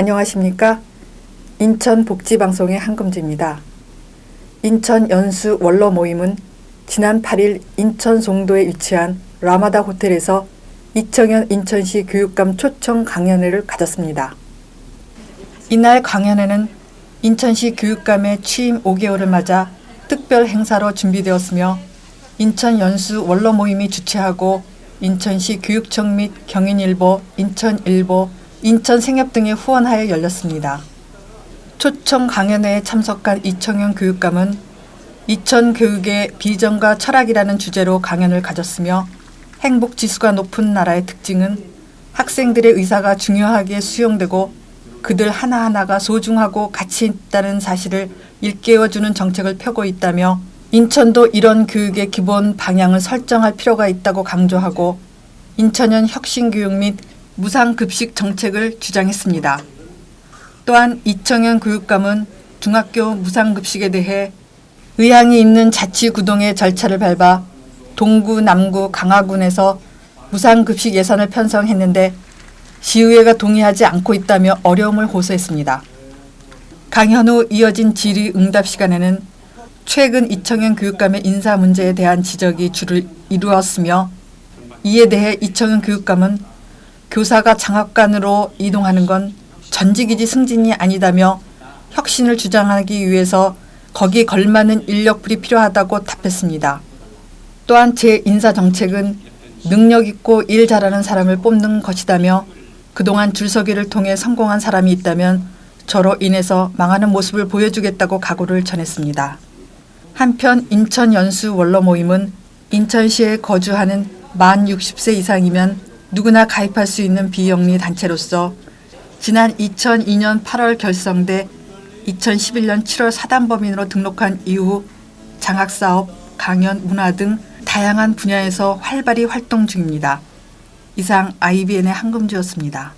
안녕하십니까? 인천 복지방송의 한금주입니다. 인천 연수 원로 모임은 지난 8일 인천 송도에 위치한 라마다 호텔에서 이청현 인천시 교육감 초청 강연회를 가졌습니다. 이날 강연회는 인천시 교육감의 취임 5개월을 맞아 특별 행사로 준비되었으며 인천 연수 원로 모임이 주최하고 인천시 교육청 및 경인일보, 인천일보, 인천 생협 등의 후원하에 열렸습니다. 초청 강연회에 참석한 이청현 교육감은 이천 교육의 비전과 철학이라는 주제로 강연을 가졌으며 행복 지수가 높은 나라의 특징은 학생들의 의사가 중요하게 수용되고 그들 하나하나가 소중하고 가치 있다는 사실을 일깨워주는 정책을 펴고 있다며 인천도 이런 교육의 기본 방향을 설정할 필요가 있다고 강조하고 인천현 혁신교육 및 무상급식 정책을 주장했습니다. 또한 이청현 교육감은 중학교 무상급식에 대해 의향이 있는 자치구동의 절차를 밟아 동구, 남구, 강화군에서 무상급식 예산을 편성했는데 시의회가 동의하지 않고 있다며 어려움을 호소했습니다. 후 이어진 질의 응답 시간에는 최근 이청현 교육감의 인사 문제에 대한 지적이 주를 이루었으며 이에 대해 이청현 교육감은 교사가 장학관으로 이동하는 건 전직이지 승진이 아니다며 혁신을 주장하기 위해서 거기에 걸맞는 인력풀이 필요하다고 답했습니다. 또한 제 인사 정책은 능력 있고 일 잘하는 사람을 뽑는 것이다며 그동안 줄서기를 통해 성공한 사람이 있다면 저로 인해서 망하는 모습을 보여주겠다고 각오를 전했습니다. 한편 인천 연수 원로 모임은 인천시에 거주하는 만 60세 이상이면 누구나 가입할 수 있는 비영리 단체로서 지난 2002년 8월 결성돼 2011년 7월 사단법인으로 등록한 이후 장학사업, 강연, 문화 등 다양한 분야에서 활발히 활동 중입니다. 이상 IBN의 한금주였습니다.